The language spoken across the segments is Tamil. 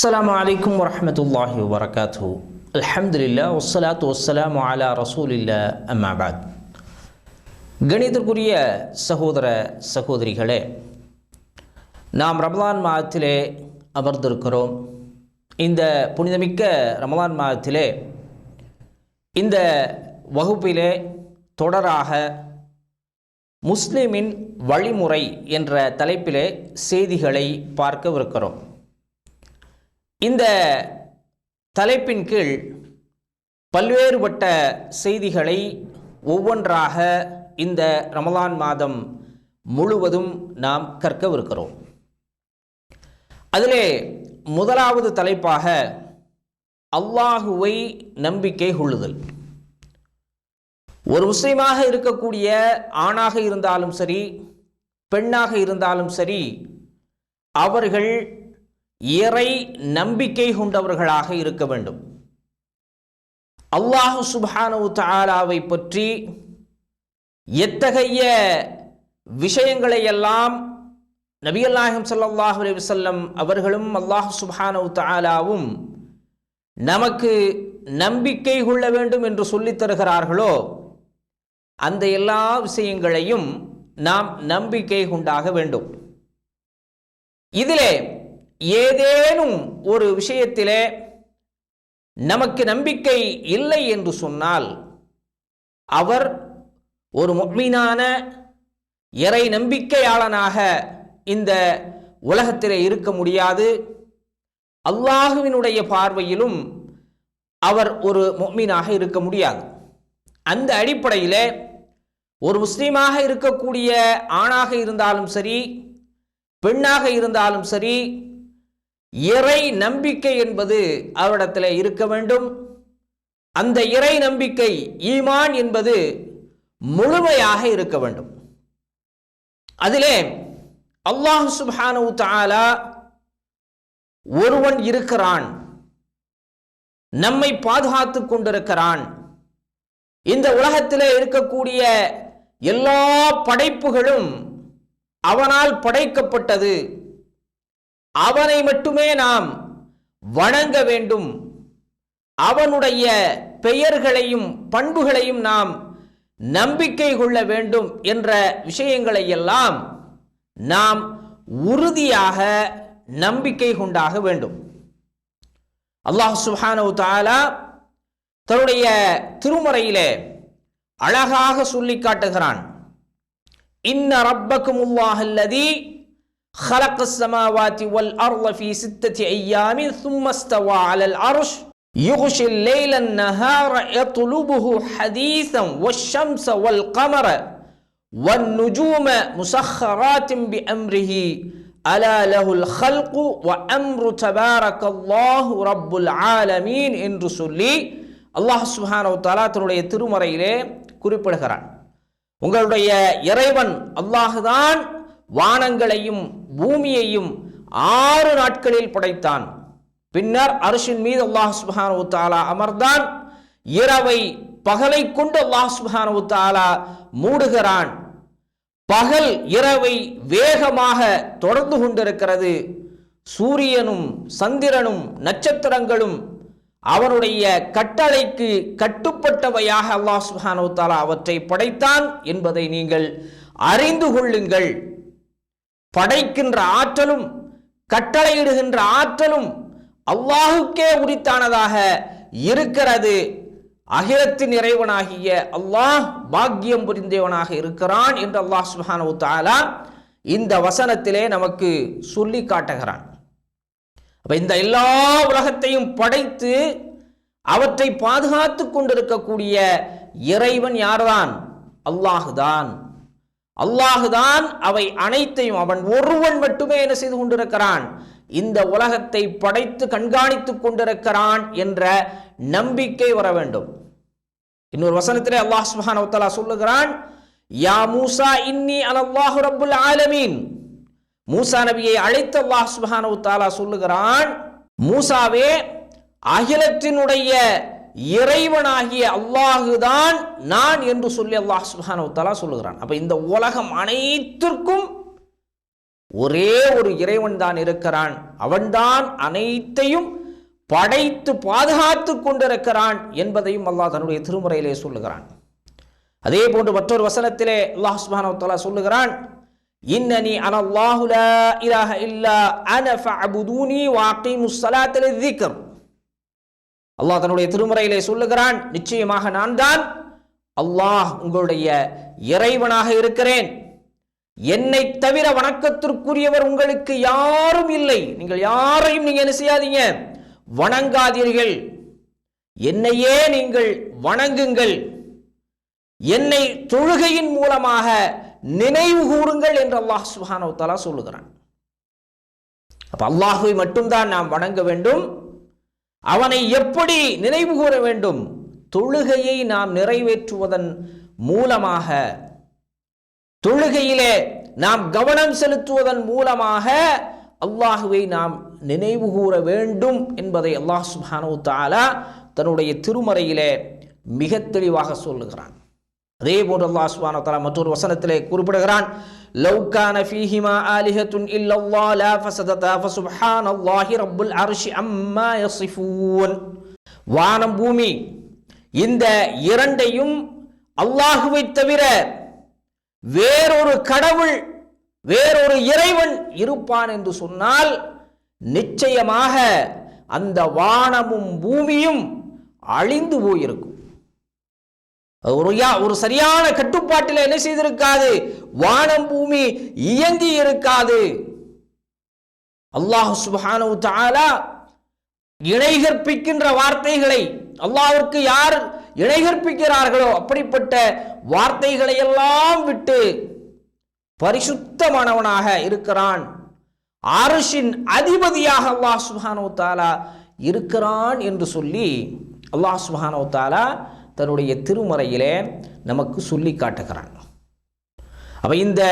السلام عليكم ورحمة الله وبركاته الحمد لله والصلاة والسلام على رسول الله أما بعد கணிதற்குரிய சகோதர சகோதரிகளே நாம் ரமலான் மாதத்திலே அமர்ந்திருக்கிறோம் இந்த புனிதமிக்க ரமலான் மாதத்திலே இந்த வகுப்பிலே தொடராக முஸ்லிமின் வழிமுறை என்ற தலைப்பிலே செய்திகளை பார்க்கவிருக்கிறோம் இந்த தலைப்பின் கீழ் பல்வேறுபட்ட செய்திகளை ஒவ்வொன்றாக இந்த ரமலான் மாதம் முழுவதும் நாம் கற்கவிருக்கிறோம். அதிலே முதலாவது தலைப்பாக அல்லாஹுவை நம்பிக்கை கொள்ளுதல். ஒரு முஸ்லீமாக இருக்கக்கூடிய ஆணாக இருந்தாலும் சரி பெண்ணாக இருந்தாலும் சரி அவர்கள் இறை நம்பிக்கை கொண்டவர்களாக இருக்க வேண்டும். அல்லாஹு சுபானு தாலாவை பற்றி எத்தகைய விஷயங்களை எல்லாம் நபியல்லாஹம் ஸல்லல்லாஹு அலைஹி வஸல்லம் அவர்களும் அல்லாஹ் சுபானு தாலாவும் நமக்கு நம்பிக்கை கொள்ள வேண்டும் என்று சொல்லித் தருகிறார்களோ அந்த எல்லா விஷயங்களையும் நாம் நம்பிக்கை கொண்டாக வேண்டும். இதிலே ஏதேனும் ஒரு விஷயத்திலே நமக்கு நம்பிக்கை இல்லை என்று சொன்னால் அவர் ஒரு முக்மீனான இறை நம்பிக்கையாளனாக இந்த உலகத்திலே இருக்க முடியாது. அல்லாஹுவினுடைய பார்வையிலும் அவர் ஒரு முக்மீனாக இருக்க முடியாது. அந்த அடிப்படையிலே ஒரு முஸ்லீமாக இருக்கக்கூடிய ஆணாக இருந்தாலும் சரி பெண்ணாக இருந்தாலும் சரி இறை நம்பிக்கை என்பது அவரிடத்தில் இருக்க வேண்டும். அந்த இறை நம்பிக்கை ஈமான் என்பது முழுமையாக இருக்க வேண்டும். அதிலே அல்லாஹ் சுபானு தாலா ஒருவன் இருக்கிறான். நம்மை பாதுகாத்து கொண்டிருக்கிறான். இந்த உலகத்தில் இருக்கக்கூடிய எல்லா படைப்புகளும் அவனால் படைக்கப்பட்டது. அவனை மட்டுமே நாம் வணங்க வேண்டும். அவனுடைய பெயர்களையும் பண்புகளையும் நாம் நம்பிக்கை கொள்ள வேண்டும் என்ற விஷயங்களை எல்லாம் நாம் உறுதியாக நம்பிக்கை கொண்டாக வேண்டும். அல்லாஹ் சுஹானவு தாலா தன்னுடைய திருமறையிலே அழகாக சொல்லி காட்டுகிறான். இன்ன ரப்பக்கும் உல்லாஹல்லதி خلق السماوات والأرض في ستة أيام ثم استوى على العرش يغشي الليل النهار يطلبه حديثا والشمس والقمر والنجوم مسخرات بأمره ألا له الخلق وأمر تبارك الله رب العالمين என்று சொல்லி அல்லாஹ் சுப்ஹானஹு தஆலா தன்னுடைய திருமறையிலே குறிப்பிடுகிறான் உங்களுடைய இறைவன் அல்லாஹுதான் வானங்களையும் பூமியையும் ஆறு நாட்களில் படைத்தான். பின்னர் அரசின் மீது அல்லாஹ் சுபானு தாலா அமர்ந்தான். இரவை பகலை கொண்டு அல்லாஹ் சுபானு தாலா மூடுகிறான். பகல் இரவை வேகமாக தொடர்ந்து கொண்டிருக்கிறது. சூரியனும் சந்திரனும் நட்சத்திரங்களும் அவனுடைய கட்டளைக்கு கட்டுப்பட்டவையாக அல்லாஹ் சுஹானு தாலா அவற்றை படைத்தான் என்பதை நீங்கள் அறிந்து கொள்ளுங்கள். படைக்கின்ற ஆற்றலும் கட்டளையிடுகின்ற ஆற்றலும் அல்லாஹுக்கே உரித்தானதாக இருக்கிறது. அகிலத்தின் இறைவனாகிய அல்லாஹ் பாக்கியம் புரிந்தவனாக இருக்கிறான் என்று அல்லாஹ் சுஹானு தாலா இந்த வசனத்திலே நமக்கு சொல்லி காட்டுகிறான். அப்ப இந்த எல்லா உலகத்தையும் படைத்து அவற்றை பாதுகாத்து கொண்டிருக்கக்கூடிய இறைவன் யார்தான்? அல்லாஹுதான். அல்லாஹுதான் அவை அனைத்தையும் அவன் ஒருவன் மட்டுமே என்ன செய்து கொண்டிருக்கிறான். இந்த உலகத்தை படைத்து கண்காணித்துக் கொண்டிருக்கிறான் என்ற நம்பிக்கை வர வேண்டும். இன்னொரு வசனத்திலே அல்லாஹ் சுப்ஹானஹு சொல்லுகிறான் யா மூசா இன்னி அனல்லாஹு ரப்புல் ஆலமீன். மூசா நபியை அழைத்து அல்லாஹ் சுப்ஹானஹு சொல்லுகிறான் மூசாவே அகிலத்தினுடைய இறைவனாகிய அல்லாஹுதான் நான் என்று சொல்லி அல்லாஹ் சுப்ஹானஹு சொல்லுகிறான். அப்ப இந்த உலகம் அனைத்திற்கும் ஒரே ஒரு இறைவன் தான் இருக்கிறான். அவன்தான் அனைத்தையும் படைத்து பாதுகாத்து கொண்டிருக்கிறான் என்பதையும் அல்லாஹ் தன்னுடைய திருமுறையிலே சொல்லுகிறான். அதே போன்று மற்றொரு வசனத்திலே அல்லாஹ் சுப்ஹானஹு சொல்லுகிறான் இன்னனி அனல்லாஹுலா இலாஹ இல்லா அன ஃபஅபுதூனி வ அகீமுஸ் ஸலாத்த அல்லாஹ் தன்னுடைய திருமுறையிலே சொல்லுகிறான் நிச்சயமாக நான் தான் அல்லாஹ் உங்களுடைய இறைவனாக இருக்கிறேன். என்னை தவிர வணக்கத்திற்குரியவர் உங்களுக்கு யாரும் இல்லை. நீங்கள் யாரையும் நீங்க என்ன செய்யாதீங்க. வணங்காதீர்கள். என்னையே நீங்கள் வணங்குங்கள். என்னை தொழுகையின் மூலமாக நினைவு கூறுங்கள் என்று அல்லாஹ் சுஹானவத்தாலா சொல்லுகிறான். அப்ப அல்லாஹுவை மட்டும்தான் நாம் வணங்க வேண்டும். அவனை எப்படி நினைவு கூற வேண்டும்? தொழுகையை நாம் நிறைவேற்றுவதன் மூலமாக தொழுகையிலே நாம் கவனம் செலுத்துவதன் மூலமாக அல்லாஹுவை நாம் நினைவு கூற வேண்டும் என்பதை அல்லாஹ் சுபானு தாலா தன்னுடைய திருமறையிலே மிக தெளிவாக சொல்லுகிறான். அதே போன்று அல்லாஹ் சுப்ஹானஹு தலா மற்றொரு வசனத்திலே குறிப்பிடுகிறான் லவ் ஃபீஹிமா ஆலிஹத்துன் இல்லல்லா லா ஃபஸததா ஃபசுப்ஹானல்லாஹி ரப்புல் அர்ஷி அம்மா யசிஃபூன். வானம் பூமி இந்த இரண்டையும் அல்லாஹுவை தவிர வேறொரு கடவுள் வேறொரு இறைவன் இருப்பான் என்று சொன்னால் நிச்சயமாக அந்த வானமும் பூமியும் அழிந்து போயிருக்கும். ஒரு யா- ஒரு சரியான கட்டுப்பாட்டில் என்ன செய்திருக்காது? வானம் பூமி இயங்கி இருக்காது. அல்லாஹ் சுப்ஹானஹு தாலா இணை கற்பிக்கின்ற வார்த்தைகளை அல்லாவிற்கு யார் இணை கற்பிக்கிறார்களோ அப்படிப்பட்ட வார்த்தைகளை எல்லாம் விட்டு பரிசுத்தமானவனாக இருக்கிறான். அரிசின் அதிபதியாக அல்லாஹ் சுப்ஹானஹு தாலா இருக்கிறான் என்று சொல்லி அல்லாஹ் சுப்ஹானஹு தாலா தன்னுடைய திருமறையிலே நமக்கு சொல்லி காட்டுகிறான். அப்ப இந்த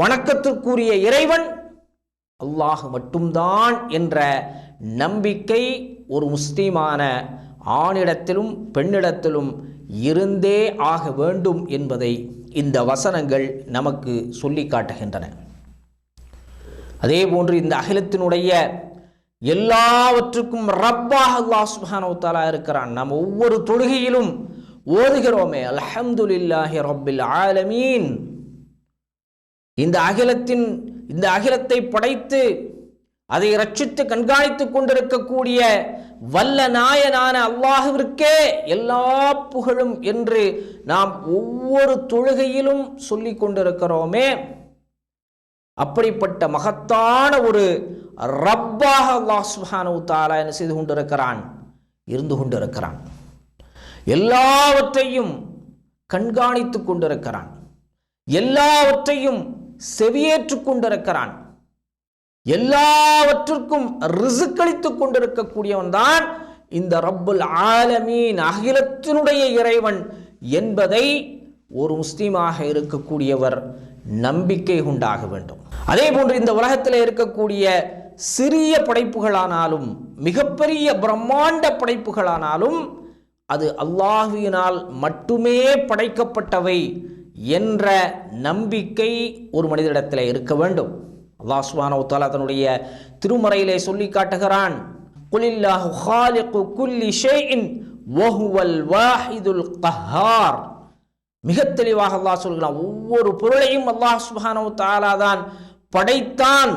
வணக்கத்திற்குரிய இறைவன் அல்லாஹ் மட்டும்தான் என்ற நம்பிக்கை ஒரு முஸ்லீமான ஆணிடத்திலும் பெண்ணிடத்திலும் இருந்தே ஆக வேண்டும் என்பதை இந்த வசனங்கள் நமக்கு சொல்லி காட்டுகின்றன. அதே போன்று இந்த அகிலத்தினுடைய எல்லாவற்றுக்கும் ரப்பாக அல்லாஹ் சுப்ஹானஹு இருக்கிறான். நம்ம ஒவ்வொரு தொழுகையிலும் ஓதுகிறோமே அல்ஹம்துலில்லாஹி ரப்பில் ஆலமீன். இந்த அகிலத்தின் இந்த அகிலத்தை படைத்து அதை ரட்சித்து கண்காணித்துக் கொண்டிருக்கக்கூடிய வல்ல நாயனான அல்லாஹுவிற்கே எல்லா புகழும் என்று நாம் ஒவ்வொரு தொழுகையிலும் சொல்லிக் கொண்டிருக்கிறோமே. அப்படிப்பட்ட மகத்தான ஒரு ரப்பாக அல்லாஹ் சுஹானு தாலா என்ன செய்து கொண்டிருக்கிறான்? இருந்து கொண்டிருக்கிறான். எல்லாவற்றையும் கண்காணித்துக் கொண்டிருக்கிறான். எல்லாவற்றையும் செவியேற்றுக் கொண்டிருக்கிறான். எல்லாவற்றிற்கும் ரிசுக்களித்துக் கொண்டிருக்கக்கூடியவன் தான் இந்த ரப்புல் ஆலமீன் அகிலத்தினுடைய இறைவன் என்பதை ஒரு முஸ்லீமாக இருக்கக்கூடியவர் நம்பிக்கை உண்டாக வேண்டும். அதே போன்று இந்த உலகத்தில் இருக்கக்கூடிய சிறிய படைப்புகளானாலும் மிகப்பெரிய பிரம்மாண்ட படைப்புகளானாலும் அது அல்லாஹுவினால் மட்டுமே படைக்கப்பட்டவை என்ற நம்பிக்கை ஒரு மனிதனிடத்தில் இருக்க வேண்டும். அல்லாஹ் சுப்ஹானஹு தஆலா தன்னுடைய திருமறையிலே சொல்லி காட்டுகிறான். குலில்லாஹு ஹாலிகு குல்லி ஷைஇன் வஹுவல் வாஹிதுல் கஹார். மிக தெளிவாக அல்லாஹ் சொல்கிறான் ஒவ்வொரு பொருளையும் அல்லாஹ் சுபானவு தாலா தான் படைத்தான்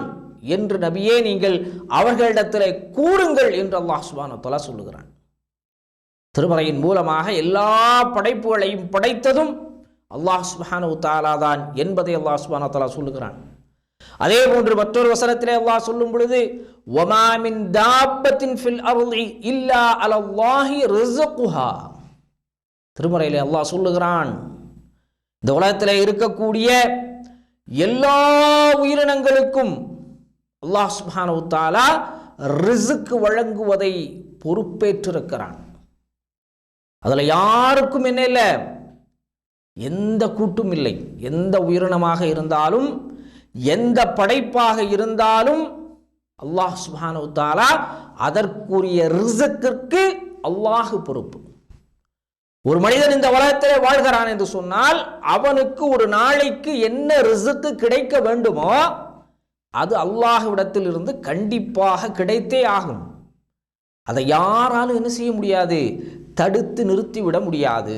என்று நபியே நீங்கள் அவர்களிடத்தில் கூறுங்கள் என்று அல்லாஹ் சுப்ஹானஹு தாலா சொல்லுகிறான். திருமறையின் மூலமாக எல்லா படைப்புகளையும் படைத்ததும் அல்லாஹ் சுப்ஹானஹு தாலா தான் என்பதை அல்லாஹ் சுபான தாலா சொல்லுகிறான். அதே போன்று மற்றொரு வசனத்திலே அல்லாஹ் சொல்லும் பொழுது ஒமாமின் தாபத்தின் தாப்பத்தின் ஃபில் அருளி இல்லா அலல்லாஹி ரிசகுஹா திருமறையிலே அல்லாஹ் சொல்லுகிறான் இந்த உலகத்தில் இருக்கக்கூடிய எல்லா உயிரினங்களுக்கும் அல்லாஹ் சுபானு தாலா ரிசுக்கு வழங்குவதை பொறுப்பேற்றிருக்கிறான். அதில் யாருக்கும் என்ன இல்லை? எந்த கூட்டும் இல்லை. எந்த உயிரினமாக இருந்தாலும் எந்த படைப்பாக இருந்தாலும் அல்லாஹ் சுப்ஹானஹு தஆலா அதற்குரிய ரிசக்கிற்கு அல்லாஹ் பொறுப்பு. ஒரு மனிதன் இந்த உலகத்திலே வாழ்கிறான் என்று சொன்னால் அவனுக்கு ஒரு நாளைக்கு என்ன ரிசுக்கு கிடைக்க வேண்டுமோ அது அல்லாஹ்விடத்தில் இருந்து கண்டிப்பாக கிடைத்தே ஆகும். அதை யாராலும் என்ன செய்ய முடியாது? தடுத்து நிறுத்திவிட முடியாது.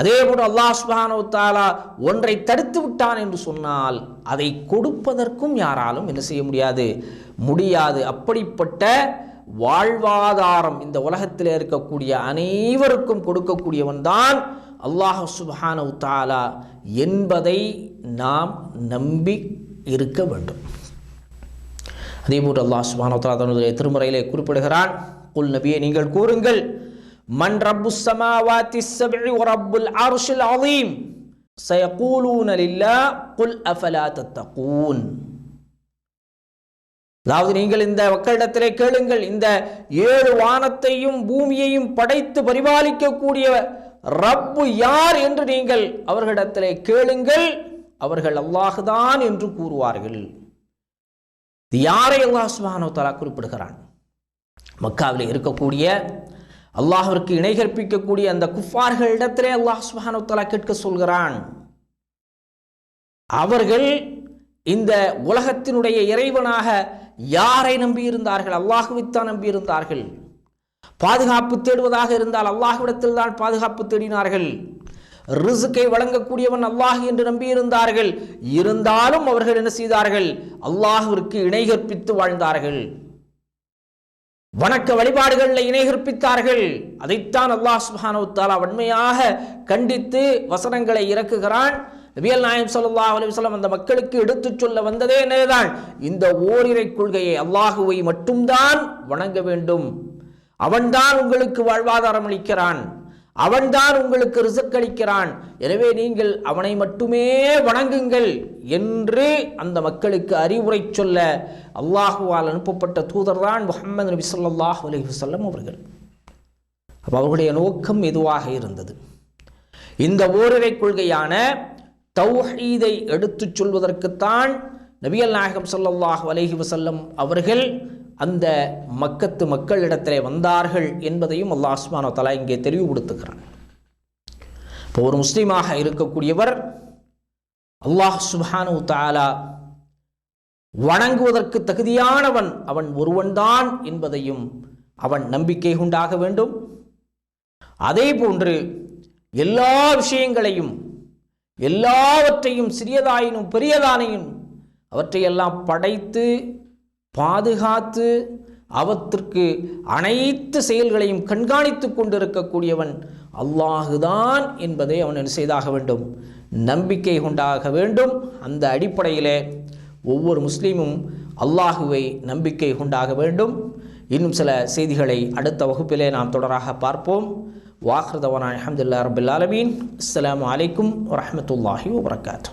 அதே போன்று அல்லாஹ் சுபானோ தாலா ஒன்றை தடுத்து விட்டான் என்று சொன்னால் அதை கொடுப்பதற்கும் யாராலும் என்ன செய்ய முடியாது. முடியாது. அப்படிப்பட்ட வாழ்வாதாரம் இந்த உலகத்தில் இருக்கக்கூடிய அனைவருக்கும் கொடுக்கக்கூடியவன் தான் அல்லாஹ் சுப்ஹானஹு தாலா என்பதை நாம் நம்பி இருக்க வேண்டும். அதே போன்று அல்லாஹ் சுபான தாலா தன்னுடைய திருமுறையிலே குறிப்பிடுகிறான் குல் நபியை நீங்கள் கூறுங்கள் மன் ரப்பு சமாவாத்தி சப்இ வ ரப்புல் அர்ஷில் அஸீம் சயகூலூன லில்லாஹ் குல் அஃபலா தத்தகூன் அதாவது நீங்கள் இந்த மக்களிடத்திலே கேளுங்கள். இந்த ஏழு வானத்தையும் பூமியையும் படைத்து பரிபாலிக்கக்கூடிய ரப்பு யார் என்று நீங்கள் அவர்களிடத்திலே கேளுங்கள். அவர்கள் அல்லாஹுதான் என்று கூறுவார்கள். யாரை அல்லாஹ் சுபானோ தலா குறிப்பிடுகிறான்? மக்காவில் இருக்கக்கூடிய அல்லாஹிற்கு இணை கற்பிக்கக்கூடிய அந்த குஃபார்களிடத்திலே அல்லாஹ் சுப்ஹானஹு கேட்க சொல்கிறான். அவர்கள் இந்த உலகத்தினுடைய இறைவனாக யாரை நம்பியிருந்தார்கள்? அல்லாஹுவைத்தான் நம்பியிருந்தார்கள். பாதுகாப்பு தேடுவதாக இருந்தால் அல்லாஹ்விடத்தில் தான் பாதுகாப்பு தேடினார்கள். ரிசுக்கை வழங்கக்கூடியவன் அல்லாஹ் என்று நம்பியிருந்தார்கள். இருந்தாலும் அவர்கள் என்ன செய்தார்கள்? அல்லாஹிற்கு இணை கற்பித்து வாழ்ந்தார்கள். வணக்க வழிபாடுகளில் இணைகற்பித்தார்கள் அதைத்தான் அல்லாஹ் சுப்ஹானஹு வ வன்மையாக கண்டித்து வசனங்களை இறக்குகிறான். நபியல் நாயம் சல்லா அலைஹி அந்த மக்களுக்கு எடுத்துச் சொல்ல வந்ததே என்னதான் இந்த ஓரிரை கொள்கையை அல்லாஹுவை மட்டும்தான் வணங்க வேண்டும். அவன்தான் உங்களுக்கு வாழ்வாதாரம் அளிக்கிறான். அவன்தான் உங்களுக்கு ரிசக் அளிக்கிறான். எனவே நீங்கள் அவனை மட்டுமே வணங்குங்கள் என்று அந்த மக்களுக்கு அறிவுரை சொல்ல அல்லாஹுவால் அனுப்பப்பட்ட தூதர்தான் முஹம்மது நபி ஸல்லல்லாஹு அலி வஸல்லம் அவர்கள். அப்போ அவர்களுடைய நோக்கம் எதுவாக இருந்தது? இந்த ஓரிரை கொள்கையான தௌஹீதை எடுத்துச் சொல்வதற்குத்தான் நபியல் நாயகம் ஸல்லல்லாஹு அலஹி வசல்லம் அவர்கள் அந்த மக்கத்து மக்களிடத்திலே வந்தார்கள் என்பதையும் அல்லாஹ் அஸ்மானோ தலா இங்கே தெளிவுபடுத்துகிறான். இப்போ ஒரு முஸ்லீமாக இருக்கக்கூடியவர் அல்லாஹ் சுஹானு தாலா வணங்குவதற்கு தகுதியானவன் அவன் ஒருவன்தான் என்பதையும் அவன் நம்பிக்கை உண்டாக வேண்டும். அதே போன்று எல்லா விஷயங்களையும் எல்லாவற்றையும் சிறியதாயினும் பெரியதானையும் அவற்றையெல்லாம் படைத்து பாதுகாத்து அவற்றிற்கு அனைத்து செயல்களையும் கண்காணித்து கொண்டிருக்கக்கூடியவன் அல்லாஹுதான் என்பதை அவன் செய்தாக வேண்டும்? நம்பிக்கை கொண்டாக வேண்டும். அந்த அடிப்படையிலே ஒவ்வொரு முஸ்லீமும் அல்லாஹுவை நம்பிக்கை கொண்டாக வேண்டும். இன்னும் சில செய்திகளை அடுத்த வகுப்பிலே நாம் தொடராக பார்ப்போம். வாஹ்ரதவனா அஹமதுல்லா ரபுல்லாலமீன் அஸ்லாம் அஸ்ஸலாமு வரமத்துல்லாஹி வரஹமத்துல்லாஹி வபரகாத்து